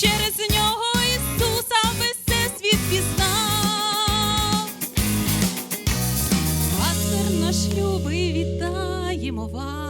через нього Ісуса весь цей світ пізнав. Пастир наш любий, вітаємо вас.